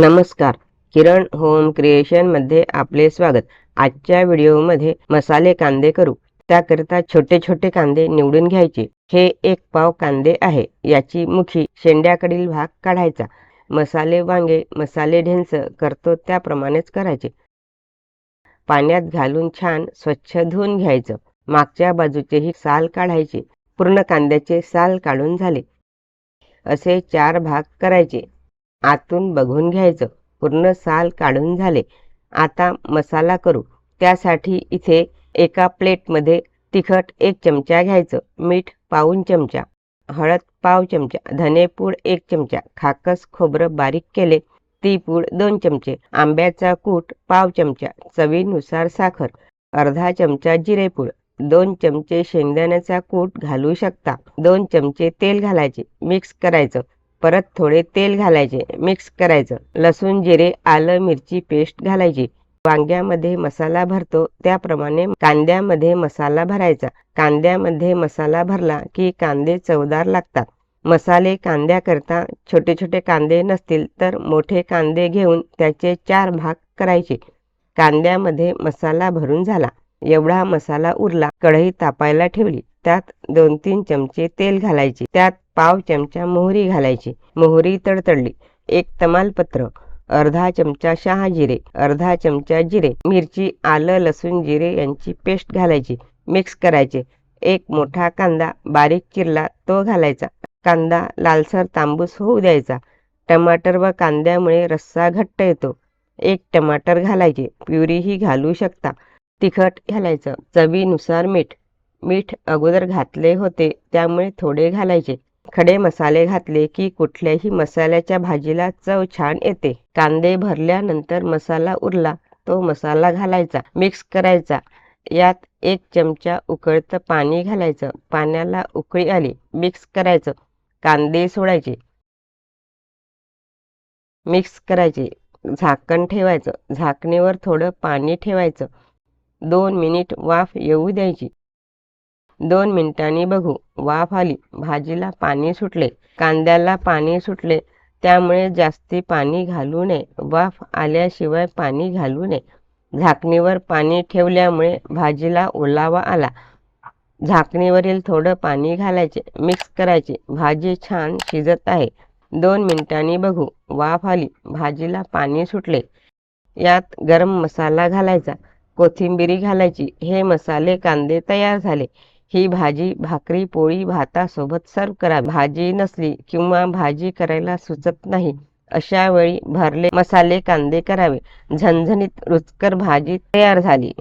नमस्कार. किरण होम क्रिएशनमध्ये आपले स्वागत. आजच्या व्हिडिओमध्ये मसाले कांदे करू. त्याकरिता छोटे छोटे कांदे निवडून घ्यायचे. हे एक पाव कांदे आहे. याची मुखी शेंड्याकडील भाग काढायचा. मसाले वांगे मसाले ढेंच करतो त्याप्रमाणेच करायचे. पाण्यात घालून छान स्वच्छ धुवून घ्यायचं. मागच्या बाजूचेही साल काढायचे. पूर्ण कांद्याचे साल काढून झाले. असे चार भाग करायचे. आतून बघून घ्यायचं. पूर्ण साल काढून झाले. आता मसाला करू. त्यासाठी इथे एका प्लेटमध्ये तिखट एक चमचा घ्यायचं. मीठ पाऊन चमचा. हळद पाव चमचा. धनेपूड एक चमचा. खाकस खोबरं बारीक केले. ती पूड दोन चमचे. आंब्याचा कूट पाव चमचा. चवीनुसार साखर. अर्धा चमचा जिरेपूड दोन चमचे शेंगदाण्याचा कूट घालू शकता. दोन चमचे तेल घालायचे. मिक्स करायचं. परत थोडे तेल घालायचे मिक्स करायचं. लसूण जिरे आलं मिरची पेस्ट घालायची. वांग्यामध्ये मसाला भरतो त्याप्रमाणे कांद्यामध्ये मसाला भरायचा. कांद्यामध्ये मसाला भरला की कांदे चवदार लागतात. मसाले कांद्याकरता छोटे छोटे कांदे नसतील तर मोठे कांदे घेऊन त्याचे चार भाग करायचे. कांद्यामध्ये मसाला भरून झाला. एवढा मसाला उरला कढई तापायला ठेवली. त्यात दोन तीन चमचे तेल घालायचे. त्यात पाव चमचा मोहरी घालायची. मोहरी तडतडली. एक तमालपत्र अर्धा चमचा शहा जिरे अर्धा चमचा जिरे मिरची आलं लसूण जिरे यांची पेस्ट घालायची. मिक्स करायचे. एक मोठा कांदा बारीक चिरला तो घालायचा. कांदा लालसर तांबूस होऊ द्यायचा. टमाटर व कांद्यामुळे रस्सा घट्ट येतो. एक टमाटर घालायचे. प्युरीही घालू शकता. तिखट घालायचं. चवीनुसार मीठ. मीठ अगोदर घातले होते त्यामुळे थोडे घालायचे. खडे मसाले घातले की कुठल्याही मसाल्याच्या भाजीला चव छान येते. कांदे भरल्यानंतर मसाला उरला तो मसाला घालायचा मिक्स करायचा. यात एक चमचा उकळतं पाणी घालायचं. पाण्याला उकळी आली मिक्स करायचं. कांदे सोडायचे. मिक्स करायचे. झाकण ठेवायचं. झाकणीवर थोडं पाणी ठेवायचं. दोन मिनिट वाफ येऊ द्यायची. दोन मिनिटांनी बघू. वाफ आली. भाजीला पाणी सुटले. कांद्याला पाणी सुटले. त्यामुळे जास्ती पाणी घालू नये. वाफ आल्याशिवाय पाणी घालू नये. झाकणीवर पाणी ठेवल्यामुळे भाजीला ओलावा आला. झाकणीवरील थोडं पाणी घालायचे. मिक्स करायचे. भाजी छान शिजत आहे. दोन मिनिटांनी बघू. वाफ आली. भाजीला पाणी सुटले. यात गरम मसाला घालायचा. कोथिंबिरी घालायची. हे मसाले कांदे तयार झाले. ही भाजी भाकरी पोळी भातासोबत सर्व करा. भाजी नसली किंवा भाजी करायला सुचत नाही अशा वेळी भरले मसाले कांदे करावे. झणझणीत रुचकर भाजी तयार झाली.